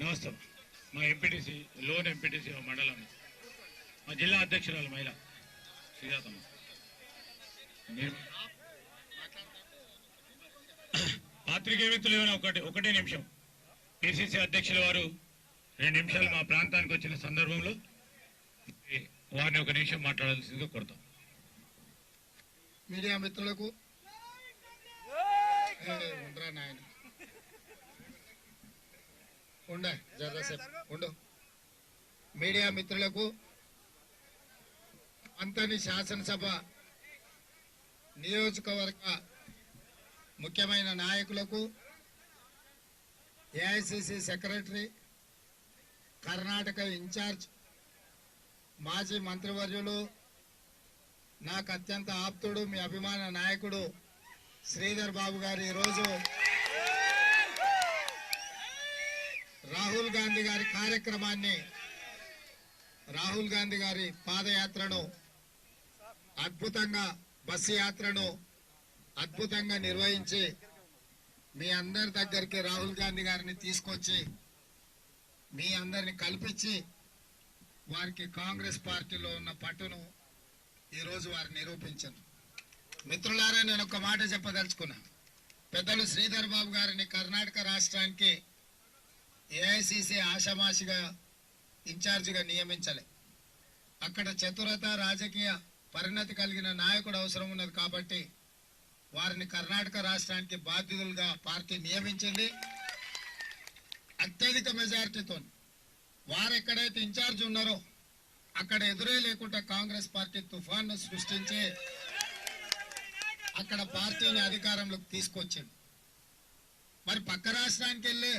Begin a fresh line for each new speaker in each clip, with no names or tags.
నమస్తే. మా MPTC loan MPTC మండలం. మా జిల్లా అధ్యక్షురాలు మహిళ సుజాతమ్మ నేను పాత్రికేయ మిత్రులు ఏమైనా ఒకటి ఒకటే నిమిషం. పిసిసి అధ్యక్షుల వారు రెండు నిమిషాలు మా ప్రాంతానికి వచ్చిన సందర్భంలో వారిని ఒక నిమిషం మాట్లాడాల్సిందిగా కొడతాం
మీడియా మిత్రులకు నాయన. ఉండ జరసేపు ఉండు. మీడియా మిత్రులకు అంతని శాసనసభ నియోజకవర్గ ముఖ్యమైన నాయకులకు ఏఐసిసి సెక్రటరీ కర్ణాటక ఇన్ఛార్జ్ మాజీ మంత్రివర్యులు నాకు అత్యంత ఆప్తుడు మీ అభిమాన నాయకుడు శ్రీధర్ బాబు గారు ఈరోజు రాహుల్ గాంధీ గారి కార్యక్రమాన్ని రాహుల్ గాంధీ గారి పాదయాత్రను అద్భుతంగా బస్సు యాత్రను అద్భుతంగా నిర్వహించి మీ అందరి దగ్గరికి రాహుల్ గాంధీ గారిని తీసుకొచ్చి మీ అందరిని కల్పించి వారికి కాంగ్రెస్ పార్టీలో ఉన్న పట్టును ఈరోజు వారు నిరూపించారు. మిత్రులారా నేను ఒక మాట చెప్పదలుచుకున్నా. పెద్దలు శ్రీధర్ బాబు గారిని కర్ణాటక రాష్ట్రానికి ఏఐసిసి ఆషామాషిగా ఇన్ఛార్జిగా నియమించలే. అక్కడ చతురత రాజకీయ పరిణతి కలిగిన నాయకుడు అవసరం ఉన్నది కాబట్టి వారిని కర్ణాటక రాష్ట్రానికి బాధ్యతలుగా పార్టీ నియమించింది. అత్యధిక మెజారిటీతో వారు ఎక్కడైతే ఇన్ఛార్జ్ ఉన్నారో అక్కడ ఎదురే లేకుండా కాంగ్రెస్ పార్టీ తుఫాన్ను సృష్టించి అక్కడ పార్టీని అధికారంలోకి తీసుకొచ్చింది. మరి పక్క రాష్ట్రానికి వెళ్ళి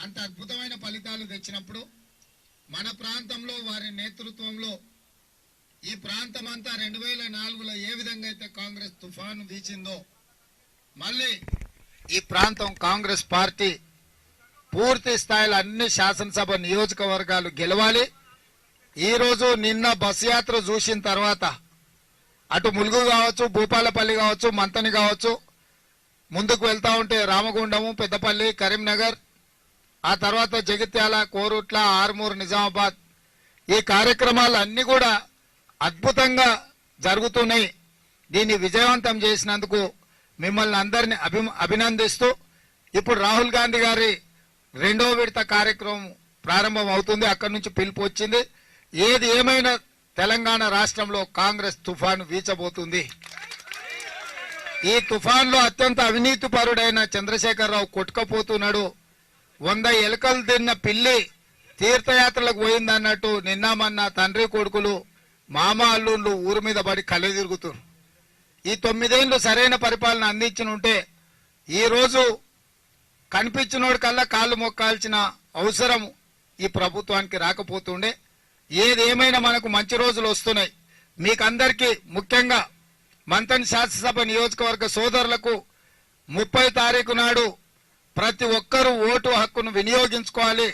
అంత అద్భుతమైన ఫలితాలు తెచ్చినప్పుడు మన ప్రాంతంలో వారి నేతృత్వంలో ఈ ప్రాంతం అంతా రెండు వేల నాలుగులో ఏ విధంగా అయితే కాంగ్రెస్ తుఫాను వీచిందో మళ్ళీ ఈ ప్రాంతం కాంగ్రెస్ పార్టీ పూర్తి స్థాయిలో అన్ని శాసనసభ నియోజకవర్గాలు గెలవాలి. ఈరోజు నిన్న బస్ యాత్ర చూసిన తర్వాత అటు ములుగు కావచ్చు భూపాలపల్లి కావచ్చు మంతని కావచ్చు ముందుకు వెళ్తా ఉంటే రామగుండము పెద్దపల్లి కరీంనగర్ ఆ తర్వాత జగిత్యాల కోరుట్ల ఆర్మూర్ నిజామాబాద్. ఈ కార్యక్రమాలు అన్ని కూడా అద్భుతంగా జరుగుతున్నాయి. దీన్ని విజయవంతం చేసినందుకు మిమ్మల్ని అందరిని అభి అభినందిస్తూ ఇప్పుడు రాహుల్ గాంధీ గారి రెండో విడత కార్యక్రమం ప్రారంభం అవుతుంది అక్కడి నుంచి పిలుపు వచ్చింది. ఏది ఏమైనా తెలంగాణ రాష్ట్రంలో కాంగ్రెస్ తుఫాను వీచబోతుంది. ఈ తుఫాన్లో అత్యంత అవినీతిపరుడైన చంద్రశేఖరరావు కొట్టుకపోతున్నాడు. వంద ఎలుకలు తిన్న పిల్లి తీర్థయాత్రలకు పోయిందన్నట్టు నిన్న మొన్న తండ్రి కొడుకులు మామ అల్లుళ్ళు ఊరి మీద పడి కళ్ళ తిరుగుతున్నారు ఈ తొమ్మిదేళ్ళు సరైన పరిపాలన అందించిన ఉంటే ఈ రోజు కనిపించినోడి కల్లా కాళ్ళు మొక్కాల్సిన అవసరం ఈ ప్రభుత్వానికి రాకపోతుండే. ఏదేమైనా మనకు మంచి రోజులు వస్తున్నాయి. మీకందరికీ ముఖ్యంగా మంతన్ శాసనసభ నియోజకవర్గ సోదరులకు ముప్పై తారీఖు నాడు ప్రతి ఒక్కరూ ఓటు హక్కును వినియోగించుకోవాలి.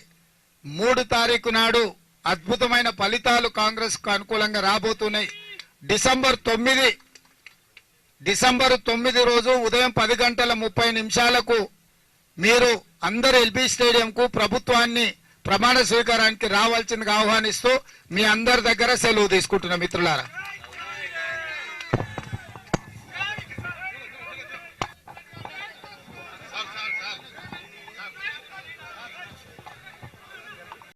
మూడు తారీఖు నాడు అద్భుతమైన ఫలితాలు కాంగ్రెస్కు అనుకూలంగా రాబోతున్నాయి. డిసెంబర్ తొమ్మిది డిసెంబర్ తొమ్మిది రోజు ఉదయం పది గంటల ముప్పై నిమిషాలకు మీరు అందరు ఎల్బీ స్టేడియంకు ప్రభుత్వాన్ని ప్రమాణ స్వీకారానికి రావాల్సిందిగా ఆహ్వానిస్తూ మీ అందరి దగ్గర సెలవు తీసుకుంటున్న మిత్రులారా.